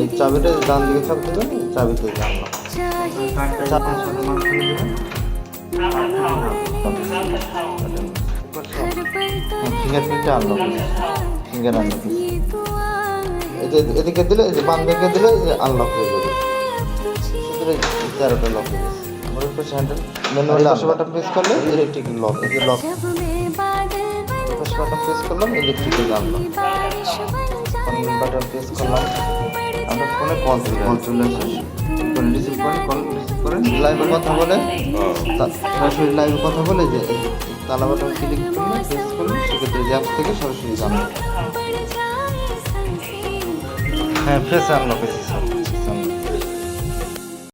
এই চাবিটা ডান দিকে থাকতে পারে চাবিতে জানলাম ফিঙ্গারপ্রিন্টটা আনলাম ফিঙ্গার আনলাম এদিকে দিলে এই যে বাম দিকে দিলে আনলক হয়ে যাবে। তেরোটা লক হয়ে গেছে। আমার প্রেস করলে এটি লক এই লক বাটন প্রেস করলাম ইলেকট্রিকে জানলাম। বাটন প্রেস করলাম আমরা ফোনে কল তুলি কল ফোন রিসিভ করে কল রিসিভ করে লাইভে কথা বলে সরাসরি লাইভে কথা বলে যে তালা বাটন ক্লিক করলে প্রেস করলে সেক্ষেত্রে যে অ্যাপস থেকে সরাসরি জানলাম। হ্যাঁ ফ্রেশ আনলো ফ্রেশ